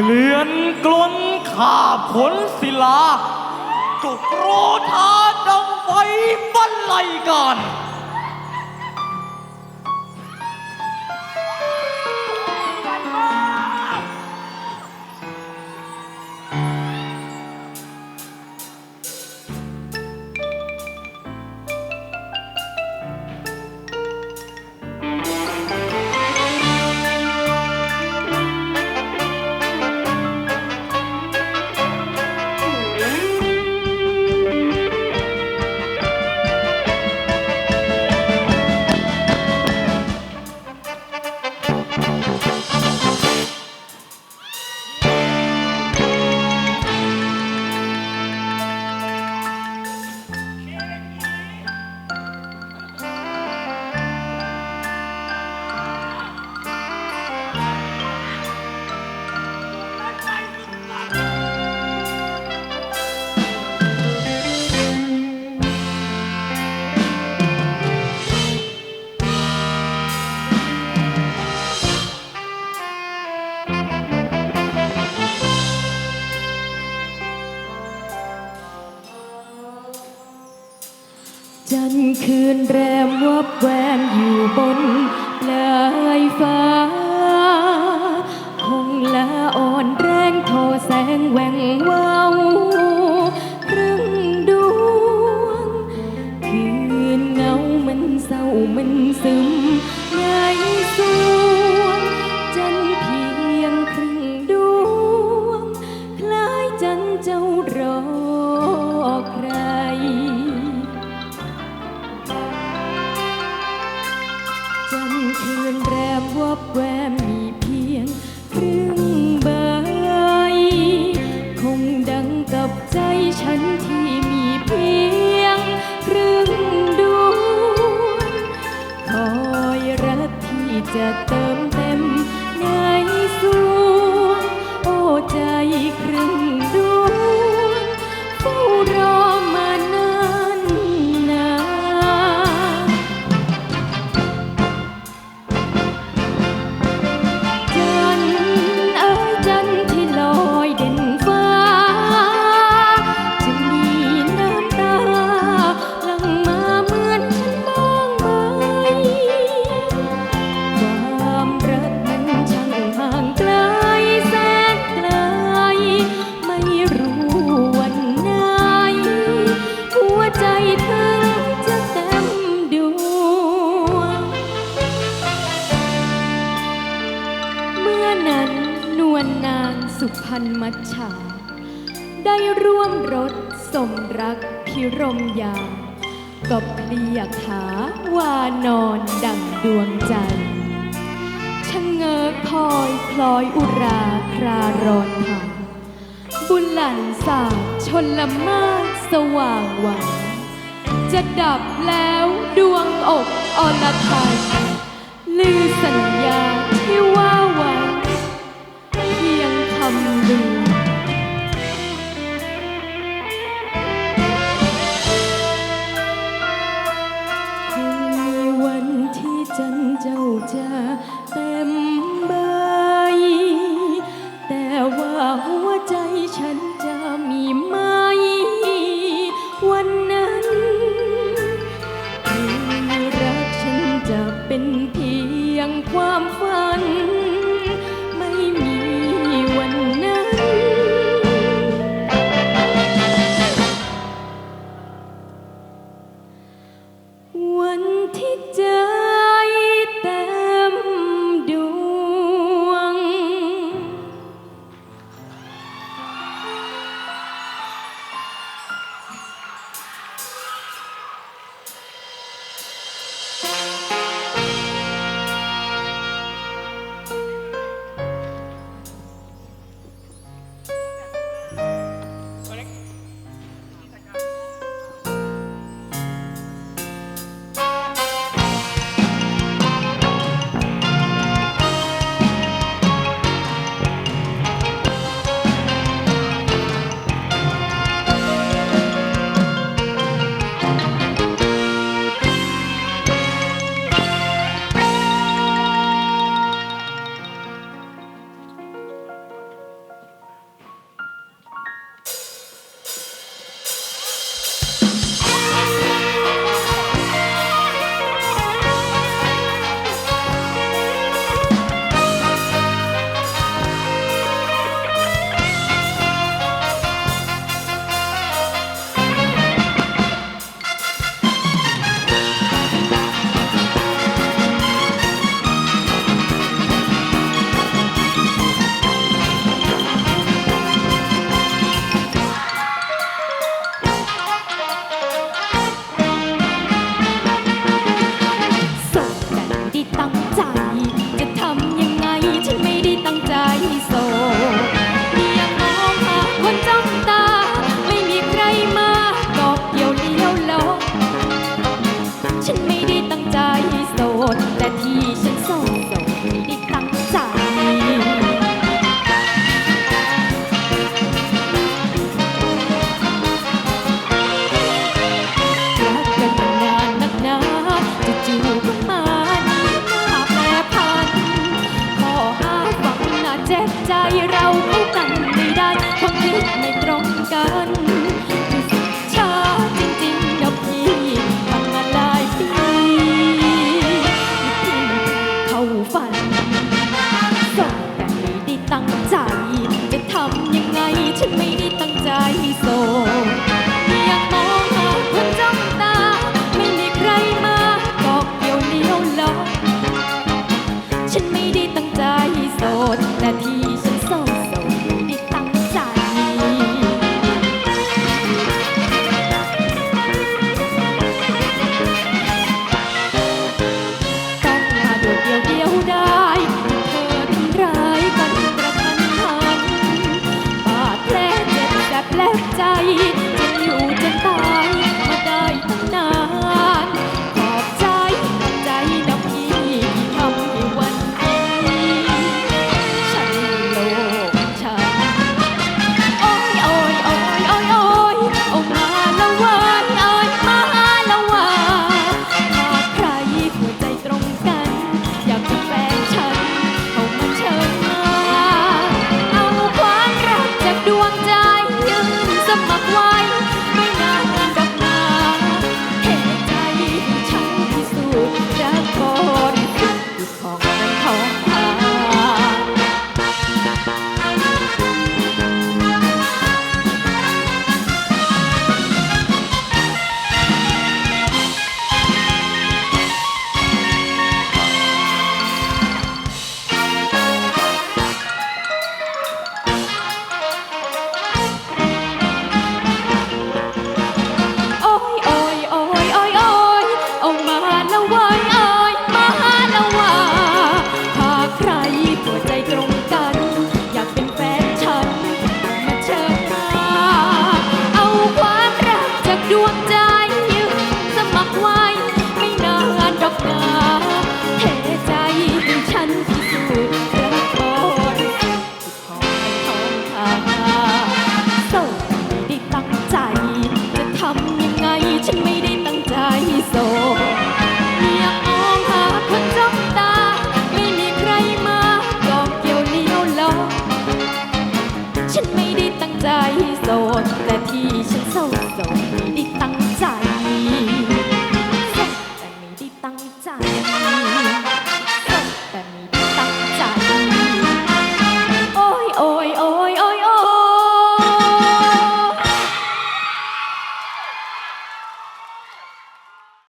เกลือนกล้นข่าผลศิลาก็โกโรธาดังไว้บนไลักัน que atrás. สุพรรณมัชชา ได้ร่วมรถสมรักพิรมยา กับเพลียขาวานอนดั่งดวงใจชะเงิกพลอยพลอยอุราคลารอนผาบุญหลันสาชนละมากสว่างหวันจะดับแล้วดวงอกอลพันลือสัญญา ไม่ได้ตั้งใจโสด แต่ที่ฉันโสดโสดไม่ได้ตั้งใจ รักกันนานนักนาจู่ๆก็มานี่มาแปรพันขออาฝังหน้าเจ็บใจเราเข้ากันไม่ได้ความคิดไม่ตรงกัน ไม่ น์